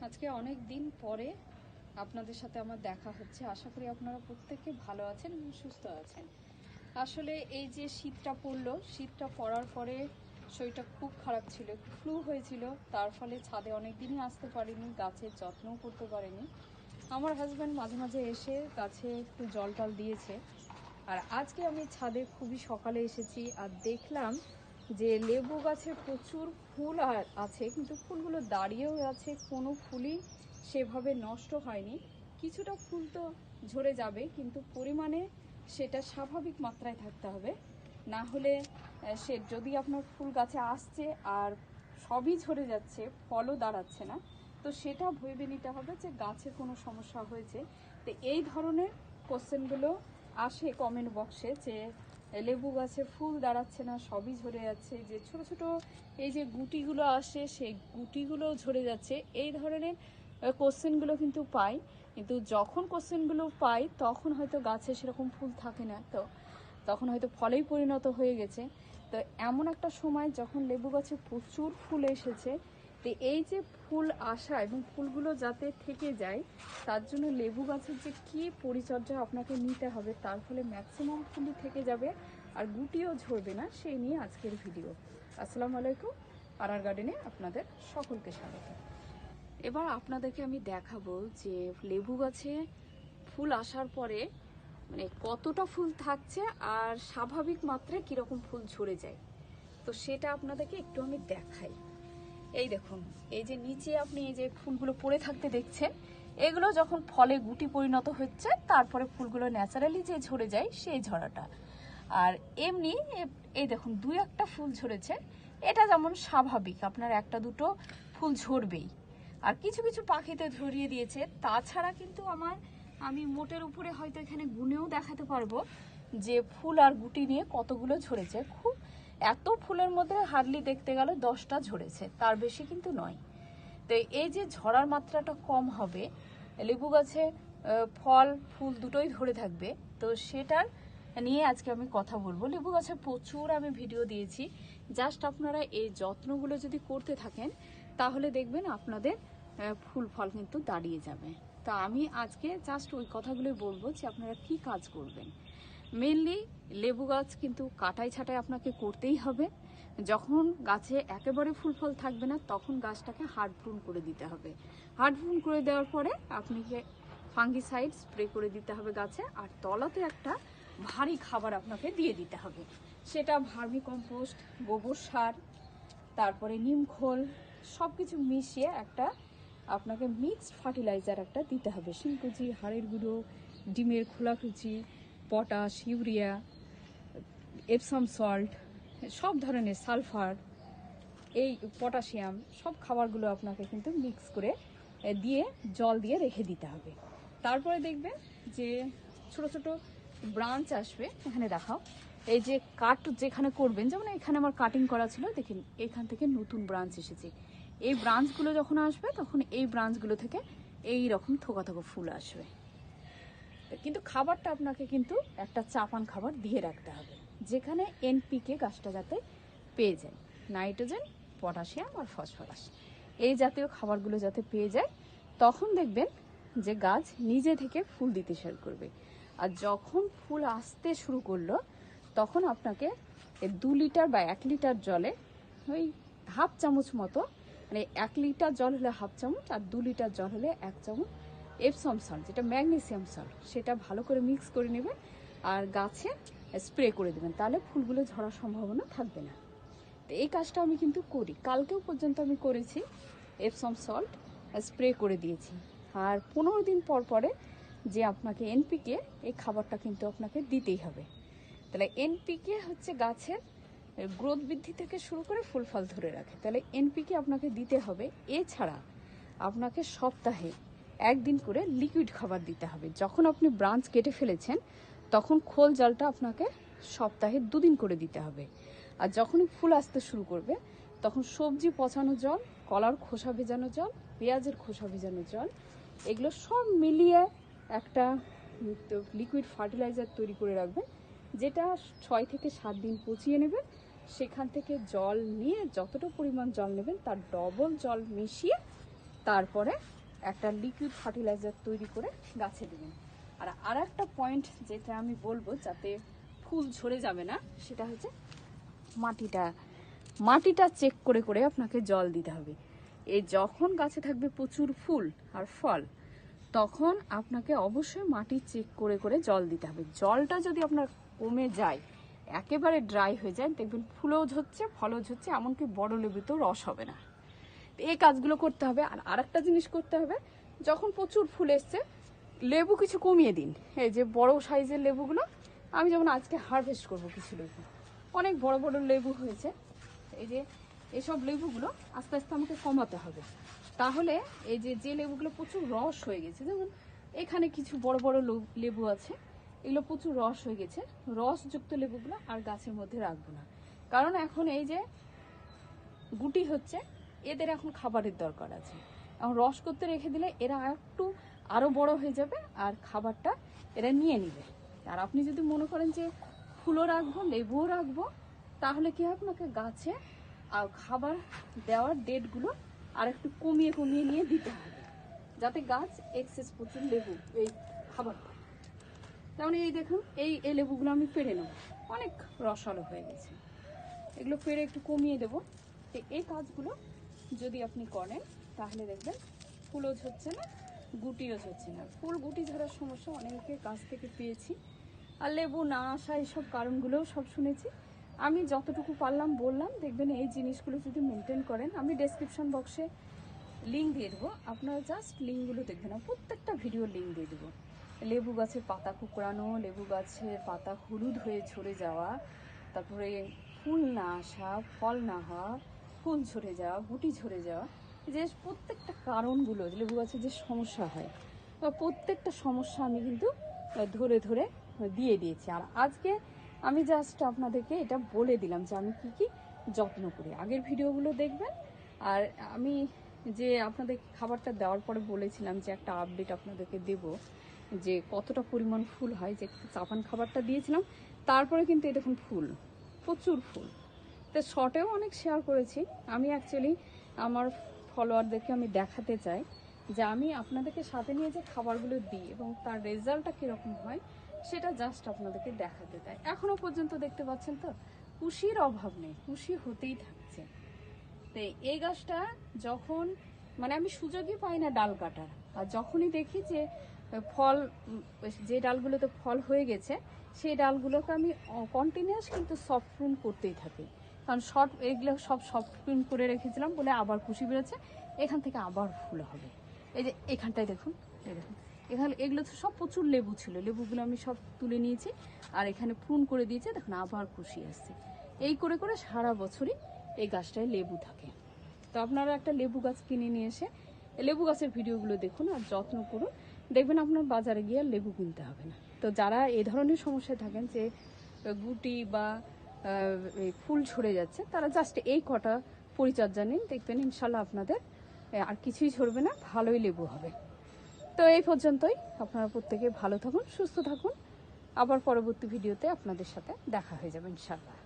আজকে অনেক দিন পরে আপনাদের সাথে আমার দেখা হচ্ছে। আশা করি আপনারা প্রত্যেকে ভালো আছেন এবং সুস্থ আছেন। আসলে এই যে শীতটা পড়ল, শীতটা পড়ার পরে শরীরটা খুব খারাপ ছিল ফ্লু হয়েছিল। তার ফলে ছাদে অনেক দিনই আসতে পারিনি গাছের যত্নও করতে পারিনি। আমার হাজব্যান্ড মাঝে মাঝে এসে গাছে একটু জল টল দিয়েছে। আর আজকে আমি ছাদে খুবই সকালে এসেছি আর দেখলাম যে লেবু গাছে প্রচুর ফুল আছে, কিন্তু ফুলগুলো দাঁড়িয়েও আছে, কোনো ফুলই সেভাবে নষ্ট হয়নি। কিছুটা ফুল তো ঝরে যাবে, কিন্তু পরিমাণে সেটা স্বাভাবিক মাত্রায় থাকতে হবে। না হলে সে যদি আপনার ফুল গাছে আসছে আর সবই ঝরে যাচ্ছে, ফলও দাঁড়াচ্ছে না, তো সেটা ভেবে নিতে হবে যে গাছের কোনো সমস্যা হয়েছে। তো এই ধরনের কোশ্চেনগুলো আসে কমেন্ট বক্সে যে লেবু গাছে ফুল দাঁড়াচ্ছে না, সবই ঝরে যাচ্ছে। যে ছোট ছোট এই যে গুটিগুলো আসে, সেই গুটিগুলো ঝরে যাচ্ছে। এই ধরনের কোশ্চেনগুলো কিন্তু পাই। কিন্তু যখন কোশ্চেনগুলো পাই, তখন হয়তো গাছে সেরকম ফুল থাকে না। তো তখন হয়তো ফলেই পরিণত হয়ে গেছে। তো এমন একটা সময় যখন লেবু গাছে প্রচুর ফুল এসেছে তো এই যে ফুল আসা এবং ফুলগুলো যাতে থেকে যায়, তার জন্য লেবু গাছের যে কী পরিচর্যা আপনাকে নিতে হবে, তার ফলে ম্যাক্সিমাম ফুলই থেকে যাবে আর গুটিও ঝরবে না, সেই নিয়ে আজকের ভিডিও আসসালামু আলাইকুম, আরার গার্ডেনে আপনাদের সকলকে স্বাগত। এবার আপনাদেরকে আমি দেখাবো যে লেবু গাছে ফুল আসার পরে মানে কতটা ফুল থাকছে আর স্বাভাবিক মাত্রায় কীরকম ফুল ঝরে যায়। তো সেটা আপনাদেরকে একটু আমি দেখাই। এই দেখুন, এই যে নিচে আপনি এই যে ফুলগুলো পড়ে থাকতে দেখছেন, এগুলো যখন ফলে গুটি পরিণত হচ্ছে, তারপরে ফুলগুলো ন্যাচারালি যে ঝরে যায়, সেই ঝরাটা। আর এমনি এই দেখুন দুই একটা ফুল ঝরেছে, এটা যেমন স্বাভাবিক, আপনার একটা দুটো ফুল ঝরবেই। আর কিছু কিছু পাখিতে ধরিয়ে দিয়েছে, তাছাড়া কিন্তু আমার, আমি মোটের উপরে হয়তো এখানে গুনেও দেখাতে পারব যে ফুল আর গুটি নিয়ে কতগুলো ঝরেছে, খুব এত ফুলের মধ্যে হার্ডলি দেখতে গেলে দশটা ঝরেছে, তার বেশি কিন্তু নয়। তো এই যে ঝরার মাত্রাটা কম হবে, লেবু গাছে ফল, ফুল দুটোই ধরে থাকবে, তো সেটার নিয়ে আজকে আমি কথা বলব। লেবু গাছে প্রচুর আমি ভিডিও দিয়েছি। জাস্ট আপনারা এই যত্নগুলো যদি করতে থাকেন, তাহলে দেখবেন আপনাদের ফুল ফল কিন্তু দাঁড়িয়ে যাবে। তা আমি আজকে জাস্ট ওই কথাগুলোই বলব যে আপনারা কি কাজ করবেন। মেনলি লেবু গাছ কিন্তু কাটাই ছাটাই আপনাকে করতেই হবে। যখন গাছে একেবারে ফুল ফল থাকবে না, তখন গাছটাকে হার্ড করে দিতে হবে। হার্ড করে দেওয়ার পরে আপনাকে ফাঙ্গিসাইড স্প্রে করে দিতে হবে গাছে, আর তলাতে একটা ভারী খাবার আপনাকে দিয়ে দিতে হবে। সেটা ভার্মি কম্পোস্ট গোবর সার, তারপরে নিম খোল সব কিছু মিশিয়ে একটা আপনাকে মিক্সড ফার্টিলাইজার একটা দিতে হবে। শিংকুচি হাড়ের গুঁড়ো, ডিমের খোলাকুচি পটাশ, ইউরিয়া, এপসাম সল্ট, সব ধরনের সালফার, এই পটাশিয়াম, সব খাবারগুলো আপনাকে কিন্তু মিক্স করে দিয়ে জল দিয়ে রেখে দিতে হবে। তারপরে দেখবেন যে ছোট ছোট ব্রাঞ্চ আসবে, এখানে দেখাও। এই যে কাট যেখানে করবেন, যেমন এখানে আমার কাটিং করা ছিল, দেখুন এখান থেকে নতুন ব্রাঞ্চ এসেছে। এই ব্রাঞ্চগুলো যখন আসবে, তখন এই ব্রাঞ্চগুলো থেকে এই রকম থোকা থোকা ফুল আসবে। কিন্তু খাবারটা আপনাকে কিন্তু একটা চাপান খাবার দিয়ে রাখতে হবে, যেখানে এনপিকে গাছটা যাতে পেয়ে যায়। নাইট্রোজেন, পটাশিয়াম আর ফসফরাস। এই জাতীয় খাবারগুলো যাতে পেয়ে যায়, তখন দেখবেন যে গাছ নিজে থেকে ফুল দিতে শুরু করবে। আর যখন ফুল আসতে শুরু করল, তখন আপনাকে দু লিটার বা এক লিটার জলে ওই হাফ চামচ মতো মানে এক লিটার জল হলে হাফ চামচ আর দু লিটার জল হলে এক চামচ এপসম সল্ট যেটা ম্যাগনেসিয়াম সল্ট সেটা ভালো করে মিক্স করে নেবেন আর গাছে স্প্রে করে দেবেন। তাহলে ফুলগুলো ঝরার সম্ভাবনা থাকবে না। তো এই কাজটা আমি কিন্তু করি। কালকেও পর্যন্ত আমি করেছি এপসম সল্ট স্প্রে করে দিয়েছি। আর পনেরো দিন পর পরে যে আপনাকে এনপিকে এই খাবারটা কিন্তু আপনাকে দিতেই হবে। তাহলে এনপিকে হচ্ছে গাছের গ্রোথ বৃদ্ধি থেকে শুরু করে ফুল ফল ধরে রাখে। তাহলে এনপিকে আপনাকে দিতে হবে। এছাড়া আপনাকে সপ্তাহে একদিন করে লিকুইড খাবার দিতে হবে। যখন আপনি ব্রাঞ্চ কেটে ফেলেছেন, তখন খোল জলটা আপনাকে সপ্তাহে দুদিন করে দিতে হবে। আর যখনই ফুল আসতে শুরু করবে, তখন সবজি পচানো জল, কলার খোসা ভেজানো জল, পেঁয়াজের খোসা ভেজানো জল, এগুলো সব মিলিয়ে একটা লিকুইড ফার্টিলাইজার তৈরি করে রাখবেন, যেটা ছয় থেকে সাত দিন পচিয়ে নেবেন। সেখান থেকে জল নিয়ে যতটা পরিমাণ জল নেবেন, তার ডবল জল মিশিয়ে তারপরে একটা লিকুইড ফার্টিলাইজার তৈরি করে গাছে দেবেন। আর আর একটা পয়েন্ট যেটা আমি বলব যাতে ফুল ঝরে যাবে না, সেটা হচ্ছে মাটিটা। মাটিটা চেক করে করে আপনাকে জল দিতে হবে। এই যখন গাছে থাকবে প্রচুর ফুল আর ফল, তখন আপনাকে অবশ্যই মাটি চেক করে করে জল দিতে হবে। জলটা যদি আপনার কমে যায়, একেবারে ড্রাই হয়ে যায়, দেখবেন ফুলও ঝরছে, ফলও ঝরছে, এমনকি বড় লেবুতেও রস হবে না। এই কাজগুলো করতে হবে। আর আরেকটা জিনিস করতে হবে, যখন প্রচুর ফুল এসছে, লেবু কিছু কমিয়ে দিন। এই যে বড় সাইজের লেবুগুলো, আমি যেমন আজকে হারভেস্ট করব কিছু লেবু। অনেক বড় বড় লেবু হয়েছে। এই যে এসব লেবুগুলো আস্তে আস্তে আমাকে কমাতে হবে। তাহলে এই যে যে লেবুগুলো প্রচুর রস হয়ে গেছে যেমন এখানে কিছু বড় বড় লেবু আছে। এগুলো প্রচুর রস হয়ে গেছে। রসযুক্ত লেবুগুলো আর গাছের মধ্যে রাখব না। কারণ এখন এই যে গুটি হচ্ছে এদের এখন খাবারের দরকার আছে। এখন রস করতে রেখে দিলে এরা একটু আরও বড় হয়ে যাবে আর খাবারটা এরা নিয়ে নিবে। আর আপনি যদি মনে করেন যে ফুলও রাখব, লেবুও রাখব, তাহলে কি হবে আপনাকে গাছে আর খাবার দেওয়ার ডেটগুলো আর একটু কমিয়ে কমিয়ে নিয়ে দিতে হবে। যাতে গাছ এক্সেস প্রচুর লেবু এই খাবার যেমন এই দেখুন, এই এই লেবুগুলো আমি পেরে নেব। অনেক রসালো হয়ে গেছে। এগুলো পেরে একটু কমিয়ে দেবো। এই কাজগুলো যদি আপনি করেন, তাহলে দেখবেন ফুলও ঝরছে না গুটিও ঝরছে না। ফুল, গুটি ঝরার সমস্যা অনেকের কাছ থেকে পেয়েছি। আর লেবু না আসা এইসব কারণগুলোও সব শুনেছি। আমি যতটুকু পারলাম বললাম, দেখবেন এই জিনিসগুলো যদি মেনটেন করেন, আমি ডেসক্রিপশন বক্সে লিঙ্ক দিয়ে দেবো। আপনারা জাস্ট লিঙ্কগুলো দেখবেন প্রত্যেকটা ভিডিও লিঙ্ক দিয়ে দেবো। লেবু গাছের পাতা কুকড়ানো, লেবু গাছের পাতা হলুদ হয়ে ঝরে যাওয়া, তারপরে ফুল না আসা, ফল না হওয়া ফুল ঝরে যাওয়া, গুটি ঝরে যাওয়া, যে প্রত্যেকটা কারণগুলো লেবু গাছের যে সমস্যা হয়, বা প্রত্যেকটা সমস্যা আমি কিন্তু ধরে ধরে দিয়ে দিয়েছি। আর আজকে আমি জাস্ট আপনাদেরকে এটা বলে দিলাম যে আমি কি কি যত্ন করি। আগের ভিডিওগুলো দেখবেন, আর আমি যে আপনাদের খাবারটা দেওয়ার পরে বলেছিলাম যে একটা আপডেট আপনাদেরকে দেব, যে কতটা পরিমাণ ফুল হয়, যে চাপান খাবারটা দিয়েছিলাম, তারপরে কিন্তু দেখুন ফুল, প্রচুর ফুল। তো শর্টেও অনেক শেয়ার করেছি। আমি অ্যাকচুয়ালি আমার ফলোয়ারদেরকে আমি দেখাতে চাই যে আমি আপনাদেরকে সাথে নিয়ে যে খাবারগুলো দিই এবং তার রেজাল্টটা কীরকম হয়, সেটা জাস্ট আপনাদেরকে দেখাতে চাই। এখনও পর্যন্ত দেখতে পাচ্ছেন তো? কুশির অভাব নেই কুশি হতেই থাকছে। তো এই গাছটা যখন মানে আমি সুযোগই পাই না ডাল কাটার। আর যখনই দেখি যে ফল, যে ডালগুলোতে ফল হয়ে গেছে, সেই ডালগুলোকে আমি কন্টিনিউয়াস কিন্তু সফট করতেই থাকি। কারণ শর্ট এগুলো সব সফট প্রুন করে রেখেছিলাম বলে আবার খুশি বেরোচ্ছে এখান থেকে আবার ফুল হবে। এই যে এখানটায় দেখুন দেখুন। এখানে এগুলো তো সব প্রচুর লেবু ছিল। লেবুগুলো আমি সব তুলে নিয়েছি আর এখানে প্রুন করে দিয়েছে। দেখুন, আবার খুশি আসছে। এই করে করে সারা বছরই এই গাছটায় লেবু থাকে। তো আপনারা একটা লেবু গাছ কিনে নিয়ে এসে লেবু গাছের ভিডিওগুলো দেখুন আর যত্ন করুন। দেখবেন আপনার বাজারে গিয়ে লেবু কিনতে হবে না। তো যারা এ ধরনের সমস্যায় থাকেন যে গুটি বা ফুল ঝরে যাচ্ছে। তারা জাস্ট এই কটা পরিচর্যা নিন, দেখবেন ইনশাল্লাহ আপনাদের আর কিছুই ঝরবে না, ভালোই লেবু হবে। তো এই পর্যন্তই, আপনারা প্রত্যেকে ভালো থাকুন, সুস্থ থাকুন। আবার পরবর্তী ভিডিওতে আপনাদের সাথে দেখা হয়ে যাবে ইনশাল্লাহ